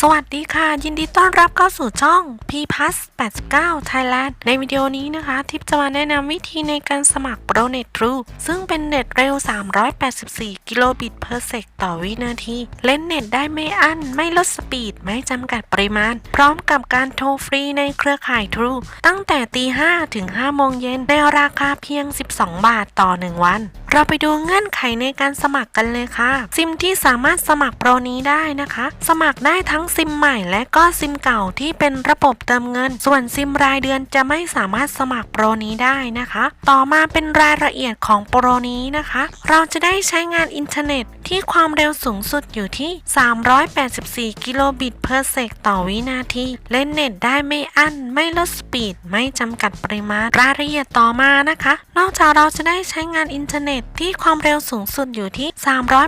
สวัสดีค่ะ ยินดีต้อนรับเข้าสู่ช่อง P p l u s 89 Thailand ในวิดีโอนี้นะคะทิปจะมาแนะนำวิธีในการสมัคร ProNet True ซึ่งเป็นเน็ตเร็ว 384 กิโลบิต per sec ต่อวินาที เล่นเน็ตได้ไม่อั้น ไม่ลดสปีด ไม่จำกัดปริมาณ พร้อมกับการโทรฟรีในเครือข่าย True ตั้งแต่ตี 5 ถึง 5 โมงเย็นในราคาเพียง 12 บาทต่อ 1 วัน เราไปดูเงื่อนไขในการสมัครกันเลยค่ะ ซิมที่สามารถสมัครโปรนี้ได้นะคะ สมัครได้ทั้งซิมใหม่และก็ซิมเก่าที่เป็นระบบเติมเงิน ส่วนซิมรายเดือนจะไม่สามารถสมัครโปรนี้ได้นะคะ ต่อมาเป็นรายละเอียดของโปรนี้นะคะ เราจะได้ใช้งานอินเทอร์เน็ตที่ความเร็วสูงสุดอยู่ที่ 384 กิโลบิต per sec ต่อวินาที เล่นเน็ตได้ไม่อั้น ไม่ลดสปีด ไม่จำกัดปริมาณ รายละเอียดต่อมานะคะ นอกจากเราจะได้ใช้งานอินเทอร์เน็ตที่ความเร็วสูงสุดอยู่ที่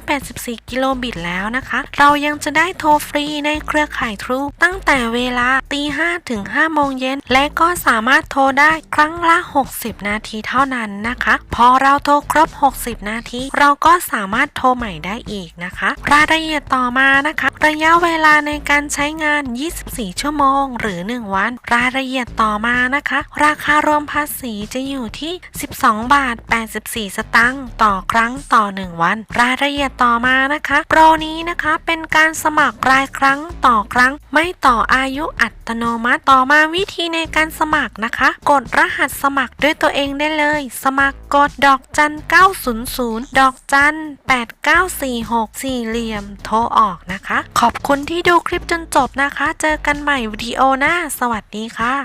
384 กิโลบิตแล้วนะคะ เรายังจะได้โทรฟรีในเครือข่าย True ตั้งแต่เวลาตี5ถึง5โมงเย็น และก็สามารถโทรได้ครั้งละ 60 นาทีเท่านั้นนะคะ พอเราโทรครบ 60 นาที เราก็สามารถโทรใหม่ได้อีกนะคะ รายละเอียดต่อมานะคะ ระยะเวลาในการใช้งาน 24 ชั่วโมง หรือ 1 วัน รายละเอียดต่อมานะคะ ราคารวมภาษีจะอยู่ที่ 12 บาท 84 สตางค์ต่อครั้งต่อ 1 วัน รายละเอียดต่อมานะคะ โปรนี้นะคะเป็นการสมัครรายครั้งต่อครั้ง ไม่ต่ออายุอัตโนมัติต่อมาวิธีในการสมัครนะคะ กดรหัสสมัครด้วยตัวเองได้เลย สมัครกดดอกจัน 900 ดอกจัน 8946 สี่เหลี่ยมโทรออกนะคะขอบคุณที่ดูคลิปจนจบนะคะ เจอกันใหม่วิดีโอหน้า สวัสดีค่ะ